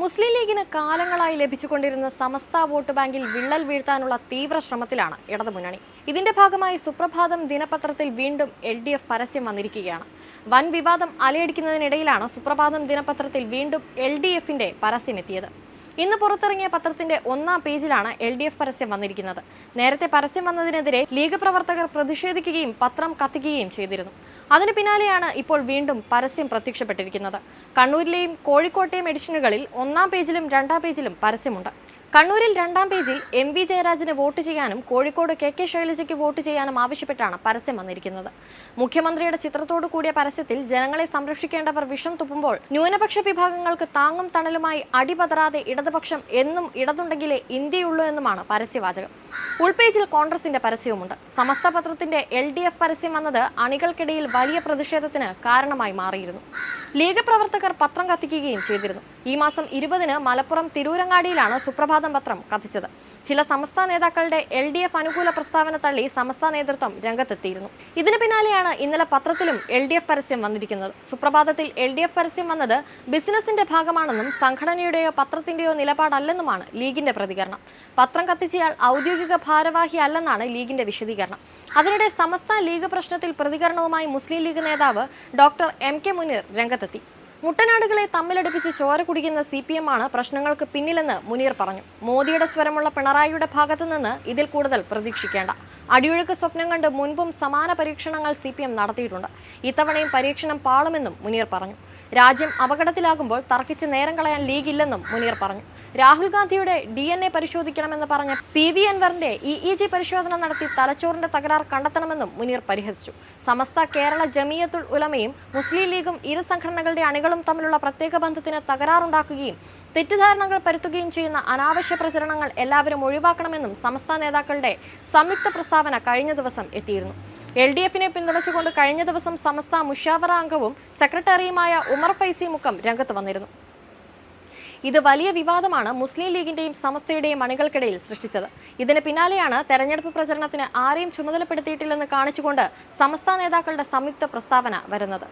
മുസ്ലിം ലീഗിന് കാലങ്ങളായി ലഭിച്ചുകൊണ്ടിരുന്ന സമസ്ത വോട്ട് ബാങ്കിൽ വിള്ളൽ വീഴ്ത്താനുള്ള തീവ്ര ശ്രമത്തിലാണ് ഇടതുമുന്നണി. ഇതിന്റെ ഭാഗമായി സുപ്രഭാതം ദിനപത്രത്തിൽ വീണ്ടും എൽ ഡി എഫ് പരസ്യം വന്നിരിക്കുകയാണ്. വൻ വിവാദം അലയടിക്കുന്നതിനിടയിലാണ് സുപ്രഭാതം ദിനപത്രത്തിൽ വീണ്ടും എൽ ഡി എഫിന്റെ പരസ്യം എത്തിയത് ഇന്ന് പുറത്തിറങ്ങിയ പത്രത്തിന്റെ ഒന്നാം പേജിലാണ് എൽ ഡി എഫ് പരസ്യം വന്നിരിക്കുന്നത്. നേരത്തെ പരസ്യം വന്നതിനെതിരെ ലീഗ് പ്രവർത്തകർ പ്രതിഷേധിക്കുകയും പത്രം കത്തിക്കുകയും ചെയ്തിരുന്നു. അതിന് പിന്നാലെയാണ് ഇപ്പോൾ വീണ്ടും പരസ്യം പ്രത്യക്ഷപ്പെട്ടിരിക്കുന്നത്. കണ്ണൂരിലെയും കോഴിക്കോട്ടെയും എഡിഷനുകളിൽ ഒന്നാം പേജിലും രണ്ടാം പേജിലും പരസ്യമുണ്ട്. കണ്ണൂരിൽ രണ്ടാം പേജിൽ എം വി ജയരാജന് വോട്ട് ചെയ്യാനും കോഴിക്കോട് കെ കെ ശൈലജയ്ക്ക് വോട്ട് ചെയ്യാനും ആവശ്യപ്പെട്ടാണ് പരസ്യം വന്നിരിക്കുന്നത്. മുഖ്യമന്ത്രിയുടെ ചിത്രത്തോടു കൂടിയ പരസ്യത്തിൽ ജനങ്ങളെ സംരക്ഷിക്കേണ്ടവർ വിഷം തുപ്പുമ്പോൾ ന്യൂനപക്ഷ വിഭാഗങ്ങൾക്ക് താങ്ങും തണലുമായി അടിപതറാതെ ഇടതുപക്ഷം എന്നും ഇടതുണ്ടെങ്കിലേ ഇന്ത്യയുള്ളൂ എന്നുമാണ് പരസ്യവാചകം. ഉൾപേജിൽ കോൺഗ്രസിന്റെ പരസ്യവുമുണ്ട്. സമസ്ത പത്രത്തിന്റെ എൽ ഡി എഫ് പരസ്യം വന്നത് അണികൾക്കിടയിൽ വലിയ പ്രതിഷേധത്തിന് കാരണമായി മാറിയിരുന്നു. ലീഗ് പ്രവർത്തകർ പത്രം കത്തിക്കുകയും ചെയ്തിരുന്നു. ഈ മാസം ഇരുപതിന് മലപ്പുറം തിരൂരങ്ങാടിയിലാണ് സുപ്രഭാതം പത്രം കത്തിച്ചത്. ചില സംസ്ഥാന നേതാക്കളുടെ എൽ ഡി എഫ് അനുകൂല പ്രസ്താവന തള്ളി സംസ്ഥാന നേതൃത്വം രംഗത്തെത്തിയിരുന്നു. ഇതിന് പിന്നാലെയാണ് ഇന്നലെ പത്രത്തിലും എൽ ഡി എഫ് പരസ്യം വന്നിരിക്കുന്നത്. സുപ്രഭാതത്തിൽ എൽ ഡി എഫ് പരസ്യം വന്നത് ബിസിനസിന്റെ ഭാഗമാണെന്നും സംഘടനയുടെയോ പത്രത്തിന്റെയോ നിലപാടല്ലെന്നുമാണ് ലീഗിന്റെ പ്രതികരണം. പത്രം കത്തിച്ചയാൾ ഔദ്യോഗിക ഭാരവാഹി അല്ലെന്നാണ് ലീഗിന്റെ വിശദീകരണം. അതിനിടെ സമസ്ത ലീഗ് പ്രശ്നത്തിൽ പ്രതികരണവുമായി മുസ്ലിം ലീഗ് നേതാവ് ഡോക്ടർ എം കെ മുനീർ രംഗത്തെത്തി. മുട്ടനാടുകളെ തമ്മിലടുപ്പിച്ച് ചോര കുടിക്കുന്ന സി പി എം ആണ് പ്രശ്നങ്ങൾക്ക് പിന്നിലെന്ന് മുനീർ പറഞ്ഞു. മോദിയുടെ സ്വരമുള്ള പിണറായിയുടെ ഭാഗത്തു നിന്ന് ഇതിൽ കൂടുതൽ പ്രതീക്ഷിക്കേണ്ട. അടിയൊഴുക്ക് സ്വപ്നം കണ്ട് മുൻപും സമാന പരീക്ഷണങ്ങൾ സി പി എം നടത്തിയിട്ടുണ്ട്. ഇത്തവണയും പരീക്ഷണം പാളുമെന്നും മുനീർ പറഞ്ഞു. രാജ്യം അപകടത്തിലാകുമ്പോൾ തർക്കിച്ച് നേരം കളയാൻ ലീഗില്ലെന്നും മുനീർ പറഞ്ഞു. രാഹുൽ ഗാന്ധിയുടെ ഡി എൻ എ പരിശോധിക്കണമെന്ന് പറഞ്ഞ പി വി അൻവറിന്റെ ഇ ഇ ജി പരിശോധന നടത്തി തലച്ചോറിന്റെ തകരാർ കണ്ടെത്തണമെന്നും മുനീർ പരിഹരിച്ചു സമസ്ത കേരള ജമിയത്തുൽ ഉലമയും മുസ്ലിം ലീഗും ഇരു സംഘടനകളുടെ അണികളും തമ്മിലുള്ള പ്രത്യേക ബന്ധത്തിന് തകരാറുണ്ടാക്കുകയും തെറ്റിദ്ധാരണകൾ പരത്തുകയും ചെയ്യുന്ന അനാവശ്യ പ്രചരണങ്ങൾ എല്ലാവരും ഒഴിവാക്കണമെന്നും സമസ്ത നേതാക്കളുടെ സംയുക്ത പ്രസ്താവന കഴിഞ്ഞ ദിവസം എത്തിയിരുന്നു. എൽ ഡി എഫിനെ പിന്തുണച്ചുകൊണ്ട് കഴിഞ്ഞ ദിവസം സമസ്ത മുഷാവറ അംഗവും സെക്രട്ടറിയുമായ ഉമർ ഫൈസി മുക്കം രംഗത്ത് വന്നിരുന്നു. ഇത് വലിയ വിവാദമാണ് മുസ്ലിം ലീഗിന്റെയും സമസ്തയുടെയും അണികൾക്കിടയിൽ സൃഷ്ടിച്ചത്. ഇതിന് പിന്നാലെയാണ് തെരഞ്ഞെടുപ്പ് പ്രചരണത്തിന് ആരെയും ചുമതലപ്പെടുത്തിയിട്ടില്ലെന്ന് കാണിച്ചുകൊണ്ട് സമസ്ത നേതാക്കളുടെ സംയുക്ത പ്രസ്താവന വരുന്നത്.